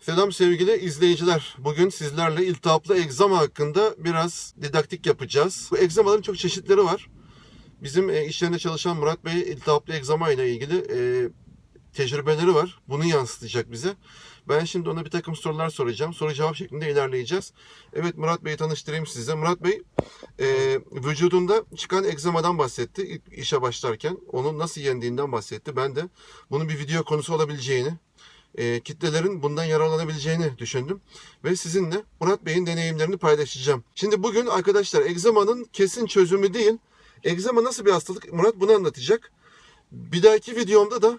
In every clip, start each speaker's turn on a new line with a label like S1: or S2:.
S1: Selam sevgili izleyiciler. Bugün sizlerle iltihaplı egzama hakkında biraz didaktik yapacağız. Bu egzamaların çok çeşitleri var. Bizim e, iş yerinde çalışan Murat Bey iltihaplı egzama ile ilgili e, tecrübeleri var. Bunu yansıtacak bize. Ben şimdi ona bir takım sorular soracağım. Soru cevap şeklinde ilerleyeceğiz. Evet Murat Bey'i tanıştırayım size. Murat Bey e, vücudunda çıkan egzamadan bahsetti ilk işe başlarken. Onun nasıl yendiğinden bahsetti. Ben de bunun bir video konusu olabileceğini, e, kitlelerin bundan yararlanabileceğini düşündüm. Ve sizinle Murat Bey'in deneyimlerini paylaşacağım. Şimdi bugün arkadaşlar egzamanın kesin çözümü değil. Egzama nasıl bir hastalık? Murat bunu anlatacak. Bir dahaki videomda da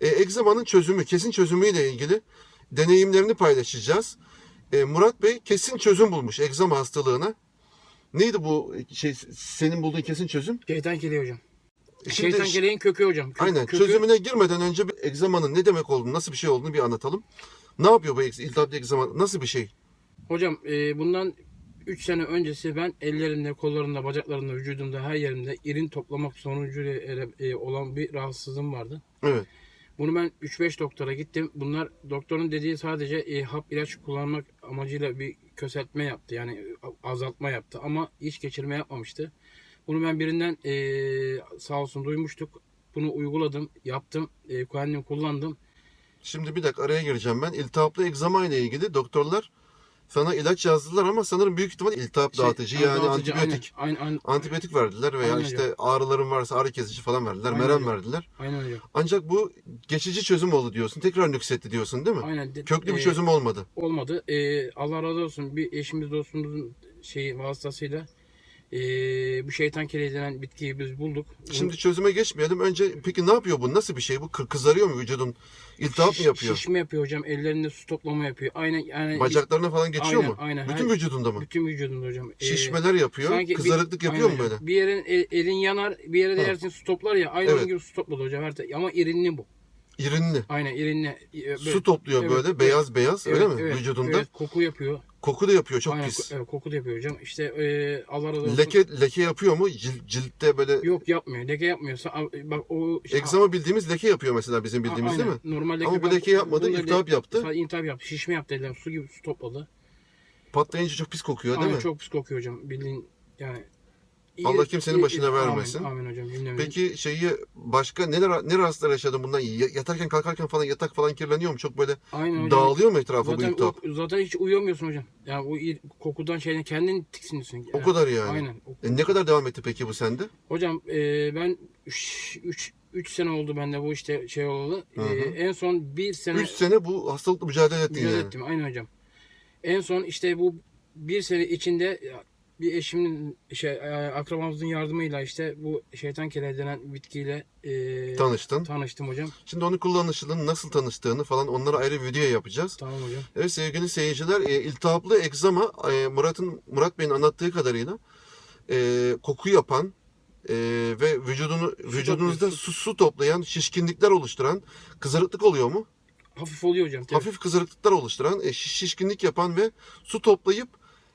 S1: e, egzamanın çözümü, kesin çözümüyle ilgili deneyimlerini paylaşacağız. E, Murat Bey kesin çözüm bulmuş egzama hastalığına. Neydi bu şey senin bulduğun kesin çözüm?
S2: Şeytan keleği hocam.
S1: Şimdi
S2: Şeytan keleğin kökü hocam. Kö-
S1: Aynen.
S2: kökü-
S1: Çözümüne girmeden önce bir egzamanın ne demek olduğunu, nasıl bir şey olduğunu bir anlatalım. Ne yapıyor bu egz- iltihaplı egzama? Nasıl bir şey?
S2: Hocam e, bundan 3 sene öncesi ben ellerimde, kollarımda, bacaklarımda, vücudumda her yerimde irin toplamak sonucu e, olan bir rahatsızlığım vardı.
S1: Evet.
S2: Bunu ben 3-5 doktora gittim. Bunlar doktorun dediği sadece e, hap ilaç kullanmak amacıyla bir köseltme yaptı. Yani e, azaltma yaptı ama iç geçirme yapmamıştı. Bunu ben birinden e, sağ olsun duymuştuk. Bunu uyguladım, yaptım, e, kendim kullandım.
S1: Şimdi bir dakika araya gireceğim ben. İltihaplı egzama ile ilgili doktorlar sana ilaç yazdılar ama sanırım büyük ihtimal iltihap
S2: Şey,
S1: dağıtıcı yani
S2: dağıtıcı,
S1: antibiyotik.
S2: Aynen, aynen,
S1: Antibiyotik verdiler veya
S2: Aynen
S1: işte ağrıların varsa ağrı kesici falan verdiler,
S2: Aynen
S1: merhem
S2: öyle.
S1: verdiler.
S2: aynen hocam.
S1: Ancak bu geçici çözüm oldu diyorsun. Tekrar nüksetti diyorsun değil mi?
S2: Aynen.
S1: Köklü bir
S2: e,
S1: çözüm olmadı.
S2: olmadı. E, Allah razı olsun bir eşimiz dostumuzun şeyi vasıtasıyla e, bu şeytan keleği denen bitkiyi biz bulduk.
S1: Şimdi çözüme geçmeyelim. Önce peki ne yapıyor bu? Nasıl bir şey bu? Kı- Kızarıyor mu vücudun? İltihap mı yapıyor?
S2: Şişme yapıyor hocam. Ellerinde su toplama yapıyor. Aynen yani
S1: Bacaklarına falan geçiyor
S2: Aynen,
S1: mu?
S2: aynen.
S1: Bütün
S2: Her-
S1: vücudunda mı?
S2: bütün vücudunda hocam. E,
S1: Şişmeler yapıyor.
S2: sanki bir-
S1: Kızarıklık yapıyor
S2: aynen
S1: mu
S2: hocam.
S1: böyle?
S2: Bir yerin el- elin yanar, bir yere
S1: Ha.
S2: değersin su toplar ya. Aynı
S1: Evet.
S2: gibi su topladı hocam. Her ta- ama irinli bu.
S1: İrinli.
S2: Aynen irinli. E, böyle-
S1: Su topluyor
S2: Evet,
S1: böyle
S2: evet.
S1: beyaz beyaz öyle
S2: Evet,
S1: mi
S2: evet,
S1: vücudunda?
S2: Evet, koku yapıyor.
S1: Koku da yapıyor çok
S2: Aynen,
S1: pis.
S2: evet, koku da yapıyor hocam. İşte e, Allah razı olsun.
S1: Leke leke yapıyor mu? Cil- ciltte böyle
S2: Yok yapmıyor. Leke yapmıyorsa bak o işte-
S1: egzama bildiğimiz leke yapıyor mesela bizim bildiğimiz
S2: aynen.
S1: değil mi?
S2: Normal
S1: Ama bu leke yapmadı, iltihap yaptı.
S2: Sadece iltihap yaptı. Şişme yaptı elden. Su gibi su topladı.
S1: Patlayınca çok pis kokuyor değil
S2: Aynen
S1: mi?
S2: çok pis kokuyor hocam. Bildiğin yani.
S1: Allah kimsenin başına vermesin.
S2: Amin, amin hocam. Cümlemize.
S1: Peki şeyi başka neler ne rahatsızlar yaşadın bundan? Ya- Yatarken kalkarken falan yatak falan kirleniyor mu? Çok böyle
S2: Aynen hocam.
S1: dağılıyor mu etrafı bu
S2: Zaten,
S1: iltihap?
S2: o- zaten hiç uyuyamıyorsun hocam. Yani o kokudan şeyden kendin tiksiniyorsun.
S1: O kadar yani.
S2: Aynen.
S1: E, ne kadar devam etti peki bu sende?
S2: Hocam e, ben 3 3 sene oldu bende bu işte şey olalı.
S1: Hı hı.
S2: E, en son bir sene
S1: 3 sene bu hastalıkla mücadele ettin
S2: mücadele
S1: yani.
S2: ettim. Aynen hocam. En son işte bu bir sene içinde bir eşimin şey e, akrabamızın yardımıyla işte bu şeytan keleği denen bitkiyle e,
S1: Tanıştın.
S2: tanıştım hocam.
S1: Şimdi onun kullanışını, nasıl tanıştığını falan onları ayrı video yapacağız.
S2: Tamam hocam.
S1: Evet sevgili seyirciler, e, iltihaplı egzama e, Murat'ın Murat Bey'in anlattığı kadarıyla e, koku yapan e, ve vücudunu vücudunuzda
S2: topluyor,
S1: su, su toplayan, şişkinlikler oluşturan, kızarıklık oluyor mu?
S2: Hafif oluyor hocam. tabii.
S1: Hafif kızarıklıklar oluşturan, e, şiş- şişkinlik yapan ve su toplayıp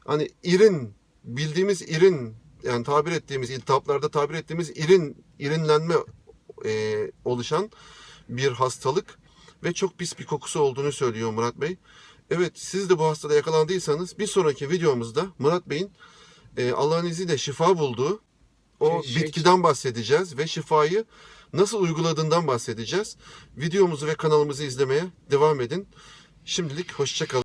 S1: hani irin bildiğimiz irin yani tabir ettiğimiz iltihaplarda tabir ettiğimiz irin irinlenme e, oluşan bir hastalık ve çok pis bir kokusu olduğunu söylüyor Murat Bey. Evet siz de bu hastada yakalandıysanız bir sonraki videomuzda Murat Bey'in e, Allah'ın izniyle şifa bulduğu o
S2: Şey- şey-
S1: bitkiden bahsedeceğiz ve şifayı nasıl uyguladığından bahsedeceğiz. Videomuzu ve kanalımızı izlemeye devam edin. Şimdilik hoşçakalın.